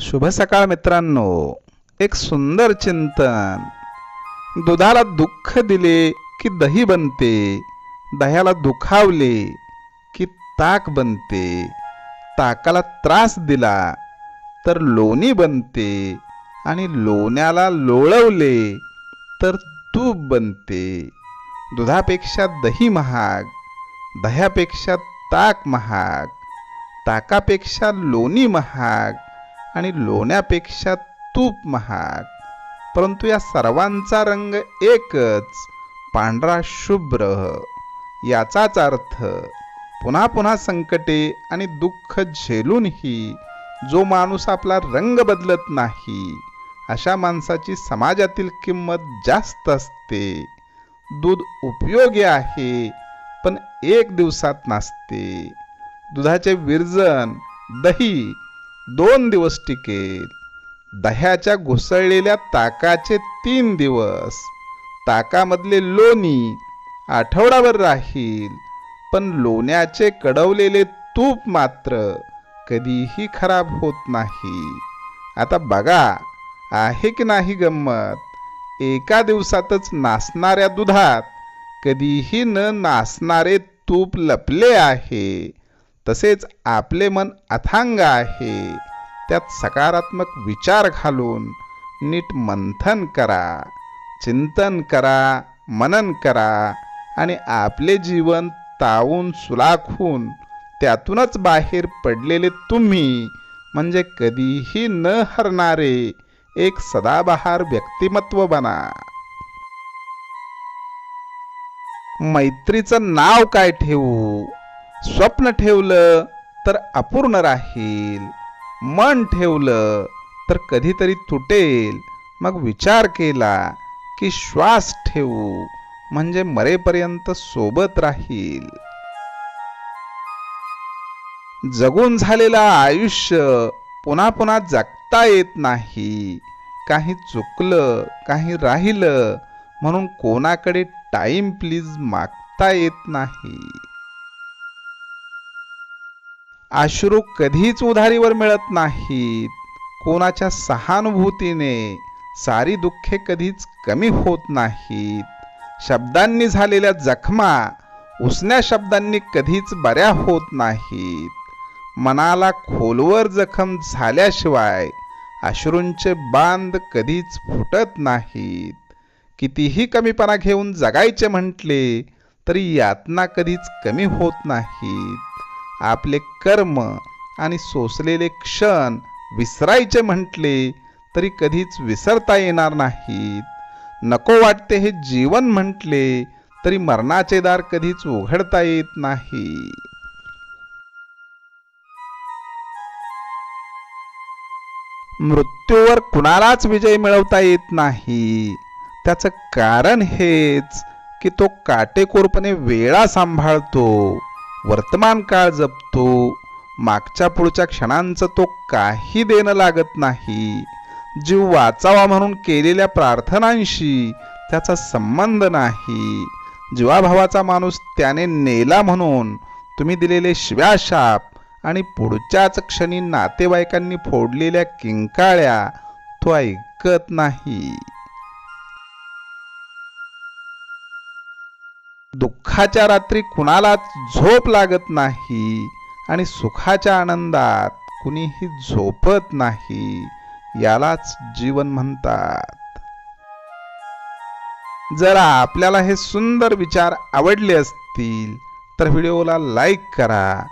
शुभ सकाळ मित्रांनो. एक सुंदर चिंतन. दुधाला दुःख दिले की दही बनते. दह्याला दुखावले की ताक बनते. ताकाला त्रास दिला तर लोणी बनते आणि लोण्याला लोळवले तर तूप बनते. दुधापेक्षा दही महाग दह्यापेक्षा ताक महाग ताकापेक्षा लोणी महाग आणि लोण्यापेक्षा तूप महाग. परंतु या सर्वांचा रंग एकच पांढरा शुभ्र. याचाच अर्थ पुन्हा पुन्हा संकटे आणि दुःख झेलूनही जो माणूस आपला रंग बदलत नाही अशा माणसाची समाजातील किंमत जास्त असते. दूध उपयोगी आहे पण एक दिवसात नसते. दुधाचे विरजन दही दोन दिवस टिकेल. दह्याच्या घुसळलेल्या ताकाचे तीन दिवस. ताकामधले लोणी आठवडाभर राहील पण लोण्याचे कडवलेले तूप मात्र कधीही खराब होत नाही. आता बघा आहे की नाही गंमत? एका दिवसातच नासणाऱ्या दुधात कधीही न नासणारे तूप लपले आहे. तसेच आपले मन अथांग आहे. त्यात सकारात्मक विचार घालून नीट मंथन करा चिंतन करा मनन करा आणि आपले जीवन तावून सुलाखून त्यातूनच बाहेर पडलेले तुम्ही म्हणजे कधीही न हरणारे एक सदाबहार व्यक्तिमत्व बना. मैत्रीचं नाव काय ठेवू? स्वप्न ठेवलं तर अपूर्ण राहील. मन ठेवलं तर कधीतरी तुटेल. मग विचार केला की श्वास ठेवू म्हणजे मरेपर्यंत सोबत राहील. जगून झालेलं आयुष्य पुन्हा पुन्हा जगता येत नाही. काही चुकलं काही राहिलं म्हणून कोणाकडे टाइम प्लीज मागता येत नाही. अश्रू कधीच उधारीवर मिळत नाहीत. कोणाच्या सहानुभूतीने सारी दुःखे कधीच कमी होत नाहीत. शब्दांनी झालेल्या जखमा उसण्या शब्दांनी कधीच बऱ्या होत नाहीत. मनाला खोलवर जखम झाल्याशिवाय अश्रूंचे बांध कधीच फुटत नाहीत. कितीही कमीपणा घेऊन जगायचे म्हटले तरी यातना कधीच कमी होत नाहीत. आपले कर्म आणि सोसलेले क्षण विसरायचे म्हटले तरी कधीच विसरता येणार नाहीत. नको वाटते हे जीवन म्हटले तरी मरणाचे दार कधीच उघडता येत नाही. मृत्यूवर कुणालाच विजय मिळवता येत नाही. त्याचं कारण हेच की तो काटेकोरपणे वेळा सांभाळतो. वर्तमान काळ जपतो. मागच्या पुढच्या क्षणांचं तो काही देणं लागत नाही. जीव वाचावा म्हणून केलेल्या प्रार्थनांशी त्याचा संबंध नाही. जीवाभावाचा माणूस त्याने नेला म्हणून तुम्ही दिलेले शिव्याशाप आणि पुढच्याच क्षणी नातेवाईकांनी फोडलेल्या किंकाळ्या तो ऐकत नाही. दुःखाच्या रात्री कुणालाच झोप लागत नाही आणि सुखाच्या आनंदात कुणीही झोपत नाही यालाच जीवन म्हणतात. जर आपल्याला हे सुंदर विचार आवडले असतील तर व्हिडिओला लाईक करा